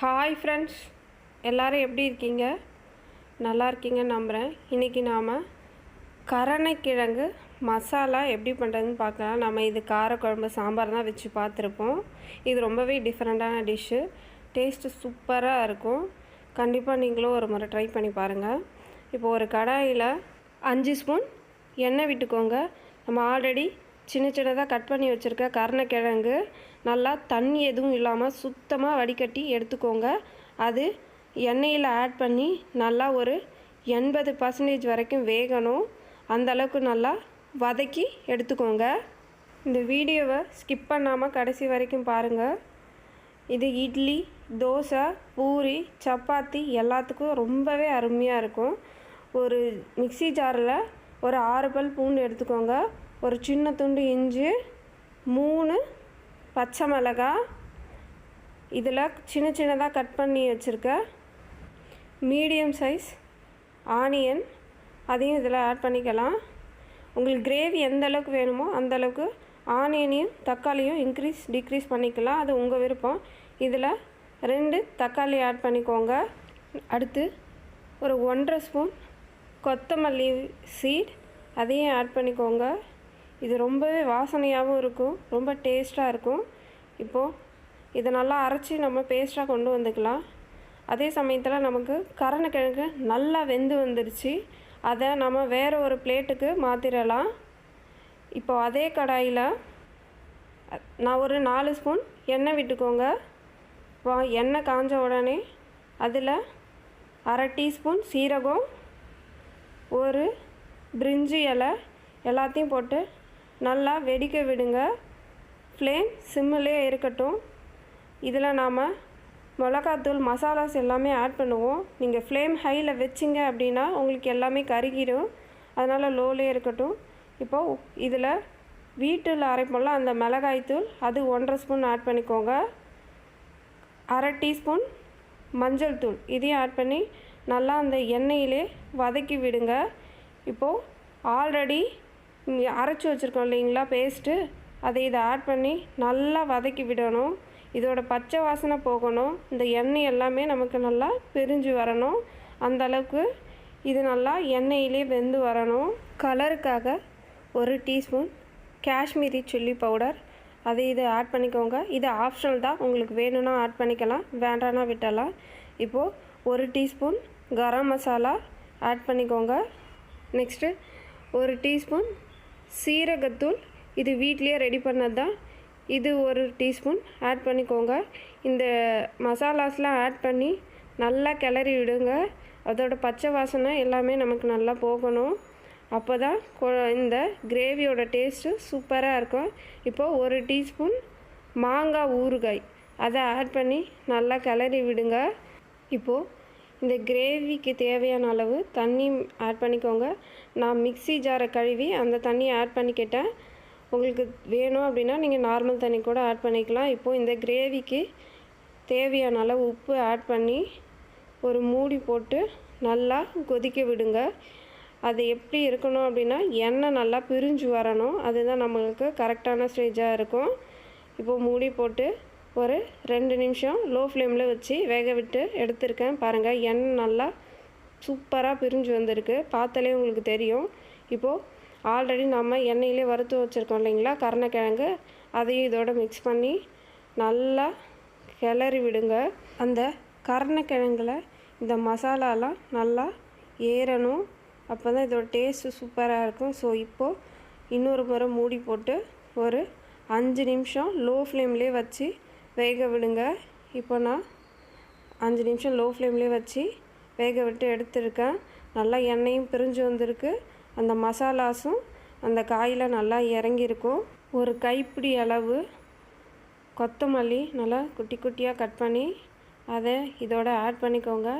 Hi friends எல்லோரும் எப்படி இருக்கீங்க? நல்லா இருக்கீங்கன்னு நம்புகிறேன் இன்றைக்கி நாம் கரணைக்கிழங்கு மசாலா எப்படி பண்ணுறதுன்னு பார்க்கலாம். நம்ம இது காரக்குழம்பு சாம்பார் தான் வச்சு பார்த்துருப்போம். இது ரொம்பவே டிஃப்ரெண்ட்டான டிஷ்ஷு டேஸ்ட்டு சூப்பராக இருக்கும். கண்டிப்பாக நீங்களும் ஒரு முறை ட்ரை பண்ணி பாருங்கள் இப்போ ஒரு கடாயில் அஞ்சு ஸ்பூன் எண்ணெய் விட்டுக்கோங்க. நம்ம ஆல்ரெடி சின்ன சின்னதாக கட் பண்ணி வச்சுருக்க கருணக்கிழங்கு நல்லா தண்ணி எதுவும் இல்லாமல் சுத்தமாக வடிகட்டி எடுத்துக்கோங்க. அது எண்ணெயில் ஆட் பண்ணி நல்லா ஒரு எண்பது பர்சன்டேஜ் வரைக்கும் வேகணும். அந்தளவுக்கு நல்லா வதக்கி எடுத்துக்கோங்க. இந்த வீடியோவை ஸ்கிப் பண்ணாமல் கடைசி வரைக்கும் பாருங்கள் இது இட்லி தோசை பூரி சப்பாத்தி எல்லாத்துக்கும் ரொம்பவே அருமையாக இருக்கும். ஒரு மிக்ஸி ஜாரில் ஒரு ஆறு பல் பூண்டு எடுத்துக்கோங்க. ஒரு சின்ன துண்டு இஞ்சி மூணு பச்சை மிளகாய் இதில் சின்ன சின்னதாக கட் பண்ணி வச்சுருக்க மீடியம் சைஸ் ஆனியன். அதையும் இதில் ஆட் பண்ணிக்கலாம். உங்களுக்கு கிரேவி எந்த அளவுக்கு வேணுமோ அந்த அளவுக்கு ஆனியனையும் தக்காளியும் இன்க்ரீஸ் டிக்ரீஸ் பண்ணிக்கலாம். அது உங்கள் விருப்பம். இதில் ரெண்டு தக்காளி ஆட் பண்ணிக்கோங்க. அடுத்து ஒரு ஒன்றரை ஸ்பூன் கொத்தமல்லி சீட். அதையும் ஆட் பண்ணிக்கோங்க. இது ரொம்பவே வாசனையாகவும் இருக்கும் ரொம்ப டேஸ்ட்டாக இருக்கும். இப்போது இதை நல்லா அரைச்சி நம்ம பேஸ்ட்டாக கொண்டு வந்துக்கலாம். அதே சமயத்தில் நமக்கு கரணக்கிழங்கு நல்லா வெந்து வந்துருச்சு. அதை நம்ம வேறு ஒரு பிளேட்டுக்கு மாற்றிடலாம் இப்போ அதே கடாயில் நான் ஒரு நாலு ஸ்பூன் எண்ணெய் விட்டுக்கோங்க. இப்போ எண்ணெய் காஞ்ச உடனே அதில் அரை டீஸ்பூன் சீரகம் ஒரு பிரிஞ்சி இலை எல்லாத்தையும் போட்டு நல்லா வெடிக்க விடுங்க. ஃப்ளேம் சிம்மிலே இருக்கட்டும். இதில் நாம் மிளகாத்தூள் மசாலாஸ் எல்லாமே ஆட் பண்ணுவோம். நீங்கள் ஃப்ளேம் ஹையில் வச்சிங்க அப்படின்னா உங்களுக்கு எல்லாமே கருகிடும் அதனால் லோலே இருக்கட்டும். இப்போது இதில் வீட்டில் அரைப்போம்ல அந்த மிளகாய்த்தூள் அது ஒன்றரை ஸ்பூன் ஆட் பண்ணிக்கோங்க. அரை டீஸ்பூன் மஞ்சள் தூள் இதையும் ஆட் பண்ணி நல்லா அந்த எண்ணெயிலே வதக்கி விடுங்க. இப்போது ஆல்ரெடி அரைச்சி வச்சுருக்கோம் இல்லைங்களா பேஸ்ட்டு அதை இதை ஆட் பண்ணி நல்லா வதக்கி விடணும். இதோட பச்சை வாசனை போகணும். இந்த எண்ணெய் எல்லாமே நமக்கு நல்லா பிரிஞ்சு வரணும். அந்த அளவுக்கு இது நல்லா எண்ணெயிலே வெந்து வரணும். கலருக்காக ஒரு டீஸ்பூன் காஷ்மீரி சில்லி பவுடர். அதை இதை ஆட் பண்ணிக்கோங்க. இது ஆப்ஷனல் தான். உங்களுக்கு வேணும்னா ஆட் பண்ணிக்கலாம். வேண்டானா விட்டலாம் இப்போது ஒரு டீஸ்பூன் கரம் மசாலா ஆட் பண்ணிக்கோங்க. நெக்ஸ்ட்டு ஒரு டீஸ்பூன் சீரகத்தூள் இது வீட்லேயே ரெடி பண்ணது தான் இது ஒரு டீஸ்பூன் ஆட் பண்ணிக்கோங்க. இந்த மசாலாஸ்லாம் ஆட் பண்ணி நல்லா கிளறி விடுங்க. அதோட பச்சை வாசனை எல்லாமே நமக்கு நல்லா போகணும். அப்போ தான் இந்த கிரேவியோட டேஸ்ட்டு சூப்பராக இருக்கும். இப்போது ஒரு டீஸ்பூன் மாங்காய் ஊறுகாய். அதை ஆட் பண்ணி நல்லா கிளறி விடுங்க. இப்போது இந்த கிரேவிக்கு தேவையான அளவு தண்ணி ஆட் பண்ணிக்கோங்க. நான் மிக்ஸி ஜாரை கழுவி அந்த தண்ணியை ஆட் பண்ணிக்கிட்டேன். உங்களுக்கு வேணும் அப்படின்னா நீங்கள் நார்மல் தண்ணி கூட ஆட் பண்ணிக்கலாம். இப்போது இந்த கிரேவிக்கு தேவையான அளவு உப்பு ஆட் பண்ணி ஒரு மூடி போட்டு நல்லா கொதிக்க விடுங்க. அது எப்படி இருக்கணும் அப்படின்னா எண்ணெய் நல்லா பிரிஞ்சு வரணும். அதுதான் நம்மளுக்கு கரெக்டான ஸ்டேஜாக இருக்கும். இப்போது மூடி போட்டு ஒரு ரெண்டு நிமிஷம் லோ ஃப்ளேமில் வச்சு வேக விட்டு எடுத்திருக்கேன். பாருங்கள் எண்ணெய் நல்லா சூப்பராக பிரிஞ்சு வந்திருக்கு. பார்த்தாலே உங்களுக்கு தெரியும். இப்போது ஆல்ரெடி நம்ம எண்ணெயிலே வறுத்து வச்சுருக்கோம் இல்லைங்களா கருணக்கிழங்கு. அதையும் இதோட மிக்ஸ் பண்ணி நல்லா கிளறி விடுங்க. அந்த கருணக்கிழங்குல இந்த மசாலாலாம் நல்லா ஏறணும். அப்போ தான் இதோட டேஸ்ட்டு சூப்பராக இருக்கும். ஸோ இப்போது இன்னொரு முறை மூடி போட்டு ஒரு அஞ்சு நிமிஷம் லோ ஃப்ளேம்லேயே வச்சு வேக விடுங்க. இப்போ நான் அஞ்சு நிமிஷம் லோ ஃப்ளேம்லேயே வச்சு வேக விட்டு எடுத்துருக்கேன். நல்லா எண்ணெயும் பிரிஞ்சு வந்திருக்கு. அந்த மசாலாஸும் அந்த காயில் நல்லா இறங்கியிருக்கும். ஒரு கைப்பிடி அளவு கொத்தமல்லி நல்லா குட்டி குட்டியாக கட் பண்ணி அதை இதோட ஆட் பண்ணிக்கோங்க.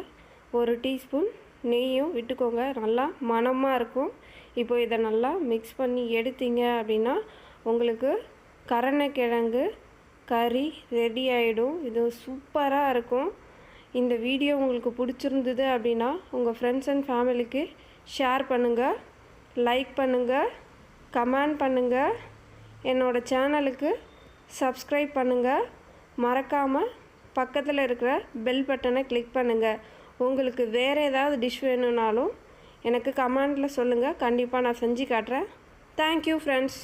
ஒரு டீஸ்பூன் நெய்யும் விட்டுக்கோங்க. நல்லா மணமாக இருக்கும். இப்போ இதை நல்லா மிக்ஸ் பண்ணி எடுத்தீங்க அப்படின்னா உங்களுக்கு கரணக்கிழங்கு கறி ரெடி ஆகிடும் இது சூப்பராக இருக்கும். இந்த வீடியோ உங்களுக்கு பிடிச்சிருந்தது அப்படின்னா உங்கள் ஃப்ரெண்ட்ஸ் அண்ட் ஃபேமிலிக்கு ஷேர் பண்ணுங்கள் லைக் பண்ணுங்கள் கமெண்ட் பண்ணுங்கள் என்னோடய சேனலுக்கு சப்ஸ்கிரைப் பண்ணுங்கள் மறக்காமல் பக்கத்தில் இருக்கிற பெல் பட்டனை கிளிக் பண்ணுங்கள் உங்களுக்கு வேறு ஏதாவது டிஷ் வேணும்னாலும் எனக்கு கமெண்டில் சொல்லுங்கள் கண்டிப்பாக நான் செஞ்சு காட்டுறேன். Thank you friends